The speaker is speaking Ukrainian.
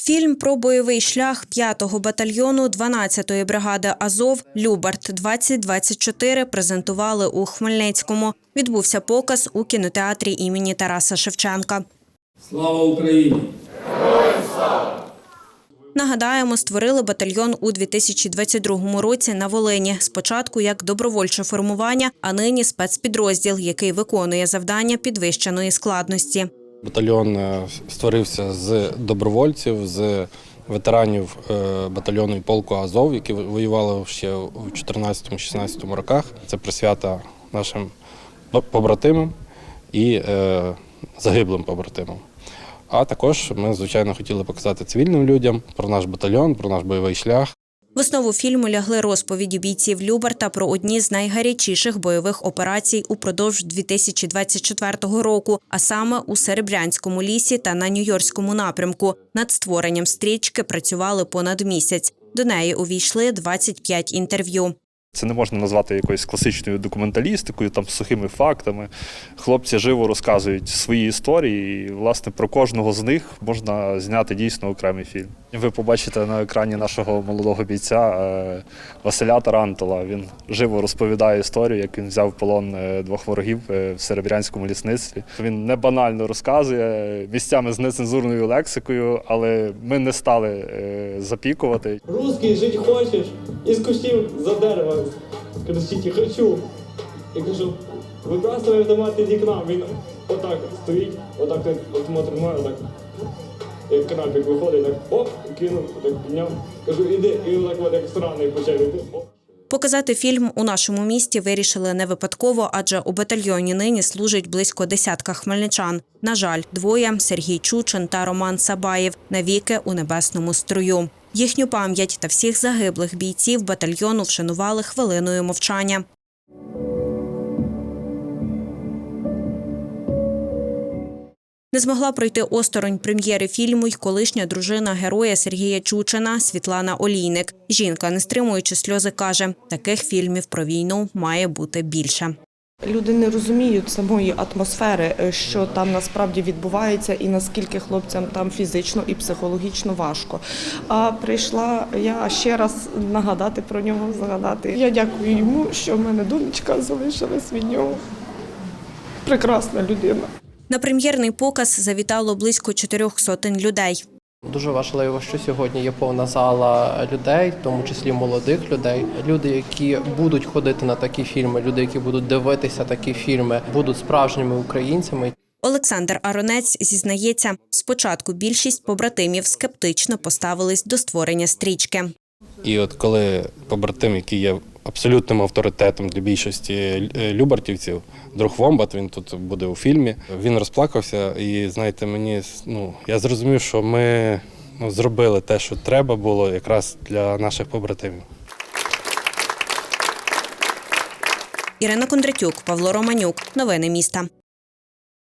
Фільм про бойовий шлях 5-го батальйону 12-ї бригади Азов Любарт 2024 презентували у Хмельницькому. Відбувся показ у кінотеатрі імені Тараса Шевченка. Слава Україні! Нагадаємо, створили батальйон у 2022 році на Волині. Спочатку як добровольче формування, а нині спецпідрозділ, який виконує завдання підвищеної складності. Батальйон е, створився з добровольців, з ветеранів е, батальйону і полку Азов, які воювали ще у 14-16 роках. Це присвята нашим побратимам і е, загиблим побратимам. А також ми, звичайно, хотіли показати цивільним людям про наш батальйон, про наш бойовий шлях. В основу фільму лягли розповіді бійців Люберта про одні з найгарячіших бойових операцій упродовж 2024 року, а саме у Серебрянському лісі та на Нью-Йоркському напрямку. Над створенням стрічки працювали понад місяць. До неї увійшли 25 інтерв'ю. Це не можна назвати якоюсь класичною документалістикою, там сухими фактами. Хлопці живо розказують свої історії, і власне про кожного з них можна зняти дійсно окремий фільм. Ви побачите на екрані нашого молодого бійця е, Василя Тарантула. Він живо розповідає історію, як він взяв полон е, двох ворогів е, в Серебрянському лісництві. Він не банально розказує місцями з нецензурною лексикою, але ми не стали запікувати. Русський жить хочеш? Із кущів за дерева. Кричить, хочу. І кажу, вибрасуй автомат із вікна. Він отак стоїть, отак так автомат тримає, отак. Як крабик виходить, так оп, кинув, отак підняв. Кажу, іди, і отак от як сраний почав іти. Оп. Показати фільм у нашому місті вирішили не випадково, адже у батальйоні нині служить близько десятка хмельничан. На жаль, двоє Сергій Чучин та Роман Сабаєв навіки у небесному струю. Їхню пам'ять та всіх загиблих бійців батальйону вшанували хвилиною мовчання. Не змогла пройти осторонь прем'єри фільму й колишня дружина героя Сергія Чучина Світлана Олійник. Жінка, не стримуючи сльози, каже: таких фільмів про війну має бути більше. Люди не розуміють самої атмосфери, е, що там насправді відбувається, і наскільки хлопцям там фізично і психологічно важко. А прийшла я ще раз нагадати про нього, згадати. Я дякую йому, що в мене донечка залишилась від нього. Прекрасна людина. На прем'єрний показ завітало близько чотирьох сотень людей. Дуже важливо, що сьогодні є повна зала людей, в тому числі молодих людей. Люди, які будуть ходити на такі фільми, люди, які будуть дивитися такі фільми, будуть справжніми українцями. Олександр Аронець зізнається, спочатку більшість побратимів скептично поставились до створення стрічки. І от коли побратим, який є абсолютним авторитетом для більшості е, любартівців, друг Вомбат, він тут буде у фільмі. Він розплакався, і знаєте, мені ну я зрозумів, що ми ну, зробили те, що треба було якраз для наших побратимів. Ірина Кондратюк, Павло Романюк. Новини міста.